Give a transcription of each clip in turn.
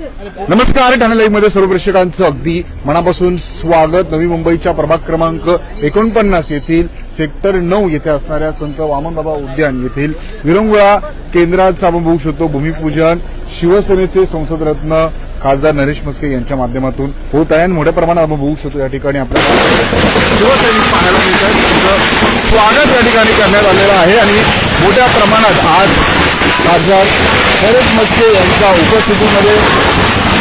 नमस्कार ठाणे लाईव्हमध्ये सर्व प्रेक्षकांचं अगदी मनापासून स्वागत. नवी मुंबईच्या प्रभाग क्रमांक एकोणपन्नास येथील सेक्टर नऊ येथे असणाऱ्या संत वामनबाबा उद्यान येथील विरंगुळा केंद्राचं आपण बघू शकतो भूमिपूजन शिवसेनेचे संसदरत्न खासदार नरेश मस्के यांच्या माध्यमातून होत आहे आणि मोठ्या प्रमाणात आपण बघू शकतो या ठिकाणी आपल्याला शिवसैनिक पाहायला मिळतात. त्यांचं स्वागत या ठिकाणी करण्यात आलेलं आहे आणि मोठ्या प्रमाणात आज खासदार शरद मस्के यांच्या उपस्थितीमध्ये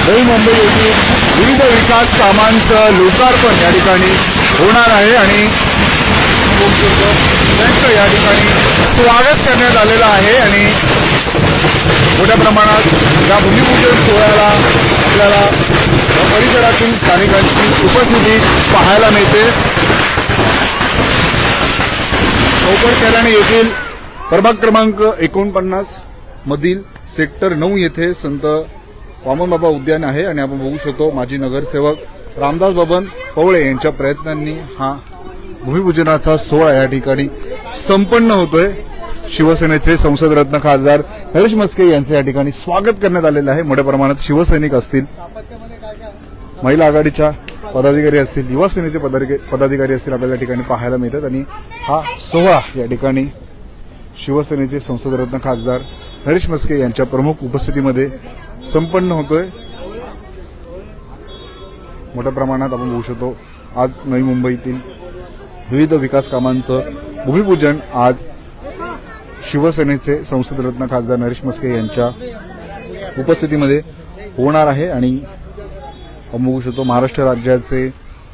नवी मुंबई येथील विविध विकास कामांचं लोकार्पण या ठिकाणी होणार आहे आणि त्यांचं या ठिकाणी स्वागत करण्यात आलेलं आहे आणि मोठ्या प्रमाणात या भूमिपूजन सोहळ्याला आपल्याला परिसरातील स्थानिकांची उपस्थिती पाहायला मिळते. चौपट येथील प्रभाग क्रमांक एकोणपन्नास. मधील सेक्टर नऊ येथे संत वामनबाबा उद्यान आहे आणि आपण बघू शकतो माजी नगरसेवक रामदास बाबन पवळे यांच्या प्रयत्नांनी हा भूमिपूजनाचा सोहळा या ठिकाणी संपन्न होतोय. शिवसेनेचे संसदरत्न खासदार नरेश मस्के यांचे या ठिकाणी स्वागत करण्यात आलेलं आहे. मोठ्या प्रमाणात शिवसैनिक असतील महिला आघाडीच्या पदाधिकारी असतील युवा सेनेचे पदाधिकारी असतील आपल्याला या ठिकाणी पाहायला मिळतात. आणि हा सोहळा या ठिकाणी शिवसेनेचे संसदरत्न खासदार नरेश मस्के यांच्या प्रमुख उपस्थितीमध्ये संपन्न होतोय. मोठ्या प्रमाणात आपण बघू शकतो आज नवी मुंबईतील विविध विकास कामांचं भूमिपूजन आज शिवसेनेचे संसदरत्न खासदार नरेश मस्के यांच्या उपस्थितीमध्ये होणार आहे आणि आपण बघू शकतो महाराष्ट्र राज्याचे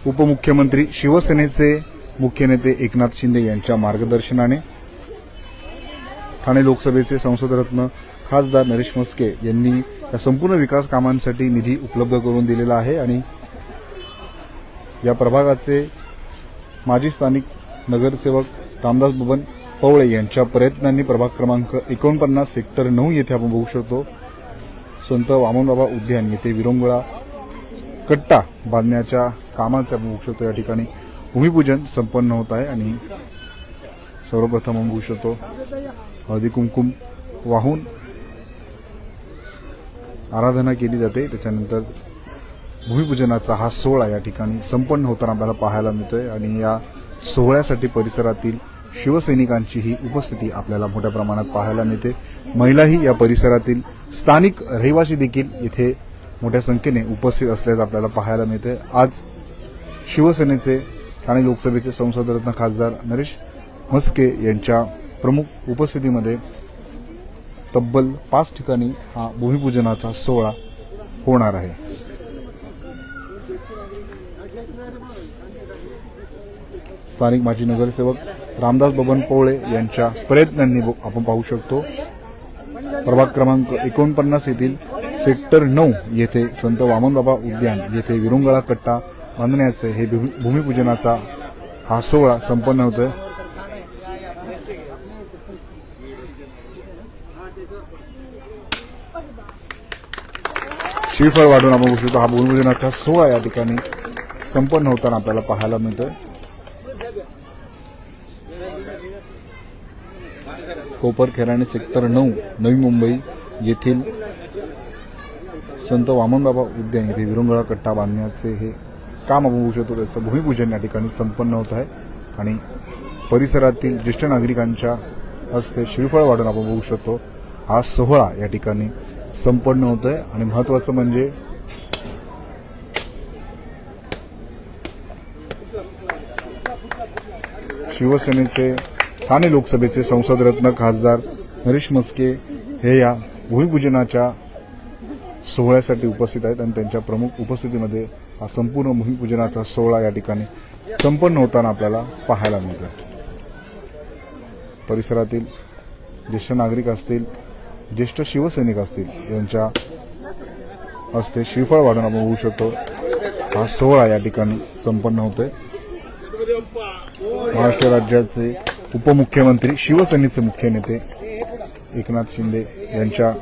उपमुख्यमंत्री शिवसेनेचे मुख्य नेते एकनाथ शिंदे यांच्या मार्गदर्शनाने ठाणे लोकसभेचे संसदरत्न खासदार नरेश मस्के यांनी या संपूर्ण विकास कामांसाठी निधी उपलब्ध करून दिलेला आहे आणि या प्रभागाचे माजी स्थानिक नगरसेवक रामदास बबन पवळे यांच्या प्रयत्नांनी प्रभाग क्रमांक एकोणपन्नास सेक्टर नऊ येथे आपण बघू शकतो. संत वामनबाबा उद्यान येथे विरंगुळा कट्टा बांधण्याच्या कामाचे आपण बघू शकतो. या ठिकाणी भूमिपूजन संपन्न होत आहे आणि सर्वप्रथम आपण बघू शकतो. हळदी कुंकुम वाहून आराधना केली जाते. त्याच्यानंतर भूमिपूजनाचा हा सोहळा या ठिकाणी संपन्न होताना आपल्याला पाहायला मिळतोय. आणि या सोहळ्यासाठी परिसरातील शिवसैनिकांची ही उपस्थिती आपल्याला मोठ्या प्रमाणात पाहायला मिळते. महिलाही या परिसरातील स्थानिक रहिवासी देखील इथे मोठ्या संख्येने उपस्थित असल्याचं आपल्याला पाहायला मिळते. आज शिवसेनेचे ठाणे लोकसभेचे संसदरत्न खासदार नरेश म्हस्के यांच्या प्रमुख उपस्थितीमध्ये तब्बल पाच ठिकाणी हा भूमिपूजनाचा सोहळा होणार आहे. स्थानिक माजी नगरसेवक रामदास बबन पोवळे यांच्या प्रयत्नांनी ब- आपण पाहू शकतो. प्रभाग क्रमांक एकोणपन्नास येथील सेक्टर नऊ येथे संत वामनबाबा उद्यान येथे विरुंगळा कट्टा बांधण्याचे हे भूमिपूजनाचा हा सोहळा संपन्न होतोय. श्रीफळ वाढून आपण बघू शकतो. हा भूमिपूजनाचा सोहळा या ठिकाणी संपन्न होताना आपल्याला पाहायला मिळतोय. कोपर खेराणे सेक्टर नऊ नवी मुंबई येथील संत वामनबाबा उद्यान येथे विरंगळा कट्टा बांधण्याचे हे काम आपण बघू शकतो. त्याचं भूमिपूजन या ठिकाणी संपन्न होत आहे. आणि परिसरातील ज्येष्ठ नागरिकांच्या हस्ते श्रीफळ वाढून आपण बघू शकतो. हा सोहळा या ठिकाणी संपन्न होत आहे आणि महत्वाचं म्हणजे शिवसेनेचे ठाणे लोकसभेचे संसदरत्न खासदार नरेश मस्के हे या भूमिपूजनाच्या सोहळ्यासाठी उपस्थित आहेत आणि त्यांच्या प्रमुख उपस्थितीमध्ये हा संपूर्ण भूमिपूजनाचा सोहळा या ठिकाणी संपन्न होताना आपल्याला पाहायला मिळतं परिसरातील ज्येष्ठ नागरिक असतील ज्येष्ठ शिवसैनिक असतील यांच्या हस्ते श्रीफळ वाढून आपण होऊ शकतो. हा सोहळा या ठिकाणी संपन्न होतोय. महाराष्ट्र राज्याचे उपमुख्यमंत्री शिवसेनेचे मुख्य नेते एकनाथ शिंदे यांच्या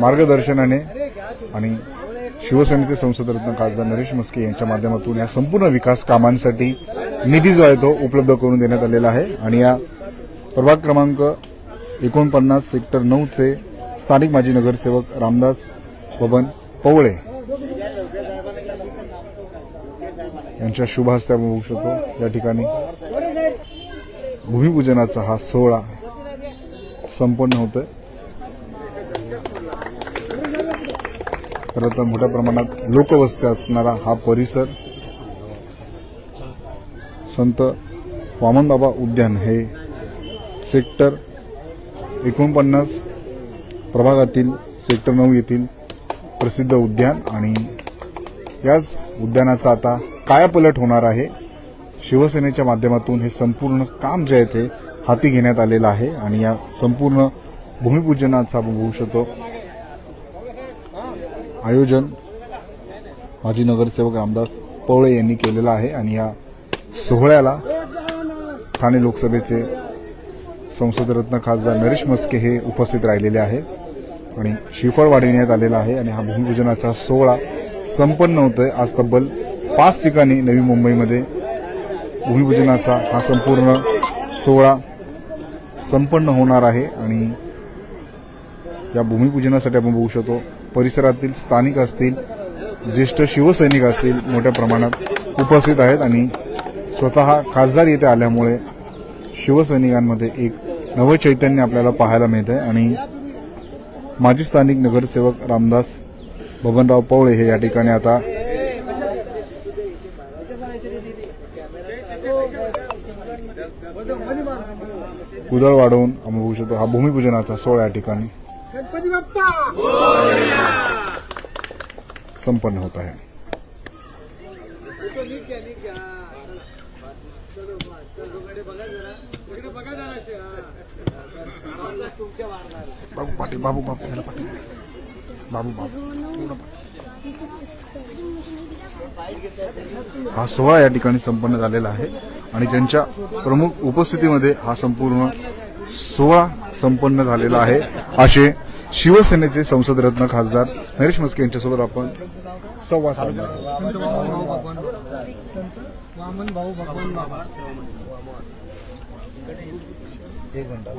मार्गदर्शनाने आणि शिवसेनेचे संसदरत्न खासदार नरेश मस्के यांच्या माध्यमातून या संपूर्ण विकास कामांसाठी निधी जो आहे तो उपलब्ध करून देण्यात आलेला आहे. आणि या प्रभाग क्रमांक एकोणपन्नास सेक्टर नऊचे स्थानिक माजी नगरसेवक रामदास बबन पवळे यांच्या शुभ हस्ते आपण बघू शकतो. या ठिकाणी भूमिपूजनाचा हा सोहळा संपन्न होतोय. खरं तर मोठ्या प्रमाणात लोकवस्ती असणारा हा परिसर संत वामनबाबा उद्यान हे सेक्टर एकोणपन्नास प्रभागातील सेक्टर नऊ येथील प्रसिद्ध उद्यान आणि याच उद्यानाचा आता कायापलट होणार आहे. शिवसेनेच्या माध्यमातून हे संपूर्ण काम जे आहे ते हाती घेण्यात आलेलं आहे आणि या संपूर्ण भूमिपूजनाचा आपण शकतो. आयोजन माजी नगरसेवक रामदास पवळे यांनी केलेलं आहे आणि या सोहळ्याला ठाणे लोकसभेचे संसदरत्न खासदार नरेश मस्के हे उपस्थित राहिलेले आहेत आणि श्रीफळ वाढविण्यात आलेला आहे आणि हा भूमिपूजनाचा सोहळा संपन्न होतोय. आज तब्बल पाच ठिकाणी नवी मुंबईमध्ये भूमिपूजनाचा हा संपूर्ण सोहळा संपन्न होणार आहे. आणि या भूमिपूजनासाठी आपण बघू शकतो परिसरातील स्थानिक असतील ज्येष्ठ शिवसैनिक असतील मोठ्या प्रमाणात उपस्थित आहेत. आणि स्वतः खासदार येथे आल्यामुळे शिवसैनिकांमध्ये एक नवं चैतन्य आपल्याला पाहायला मिळत आहे आणि माजी स्थानिक नगरसेवक रामदास बबनराव पवळे हे या ठिकाणी आता कुदळ वाढवून आम्ही बघू शकतो हा भूमिपूजनाचा सोहळा या ठिकाणी संपन्न होत आहे. बाबू पाटील बाबू बाबू याला पाटील बाबू बाबू. हा सोहळा या ठिकाणी संपन्न झालेला आहे आणि ज्यांच्या प्रमुख उपस्थितीमध्ये हा संपूर्ण सोहळा संपन्न झालेला आहे. असे शिवसेनेचे संसदरत्न खासदार नरेश मस्के यांच्यासोबत आपण संवाद साधणार आहोत. वामन भाऊ भगवान बाबा.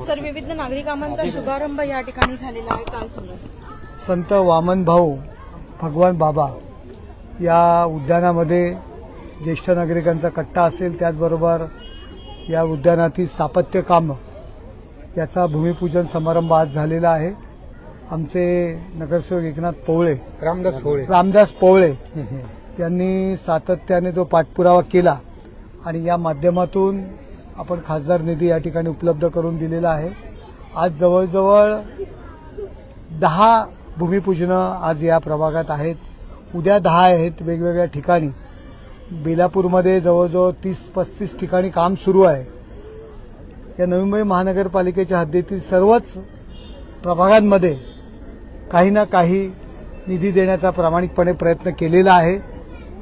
सर विविध नागरी कामांचा शुभारंभ या ठिकाणी झालेला आहे. काय सांगा संत वामन भाऊ भगवान बाबा या उद्यानामध्ये ज्येष्ठ नागरिकांचा कट्टा असेल त्याचबरोबर या उद्यानातील स्थापत्य काम याचा भूमिपूजन समारंभ आज झालेला आहे. आमचे नगरसेवक एकनाथ पवळे रामदास पोळे रामदास पवळे यांनी सातत्याने जो पाठपुरावा केला आणि या माध्यमातून आपण खासदार निधी या ठिकाणी उपलब्ध करून दिलेला आहे. आज जवळजवळ दहा भूमिपूजनं आज या प्रभागात आहेत. उद्या दहा आहेत वेगवेगळ्या ठिकाणी. बेलापूरमध्ये जवळजवळ तीस पस्तीस ठिकाणी काम सुरू आहे. या नवी मुंबई महानगरपालिकेच्या हद्दीतील सर्वच प्रभागांमध्ये काही ना काही निधी देण्याचा प्रामाणिकपणे प्रयत्न केलेला आहे.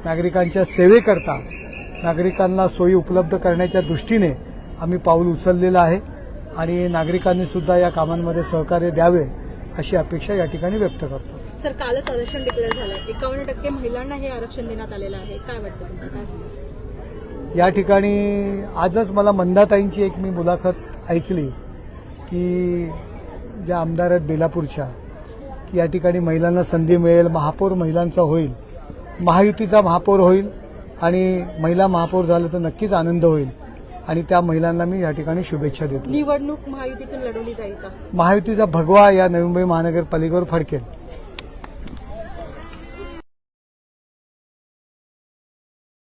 नागरिकांच्या सेवेकरता नागरिकांना सोयी उपलब्ध करण्याच्या दृष्टीने आम्ही पाऊल उचललेलं आहे आणि नागरिकांनी सुद्धा या कामांमध्ये सहकार्य द्यावे अशी अपेक्षा या ठिकाणी व्यक्त करतो. सर कालच आरक्षण डिक्लेअर झालंय. एकावन्न टक्के महिलांना हे आरक्षण देण्यात आलेलं आहे. काय वाटतं या ठिकाणी आजच मला मंदाताईंची एक मी मुलाखत ऐकली की ज्या आमदार आहेत बेलापूरच्या की या ठिकाणी महिलांना संधी मिळेल महापौर महिलांचा होईल. महायुतीचा महापौर होईल आणि महिला महापौर झालं तर नक्कीच आनंद होईल. आणि त्या महिलांना मी या ठिकाणी शुभेच्छा देतो. निवडणूक महायुतीतून लढवली जाईल का? महायुतीचा भगवा या नवी मुंबई महानगरपालिकेवर फडकेल.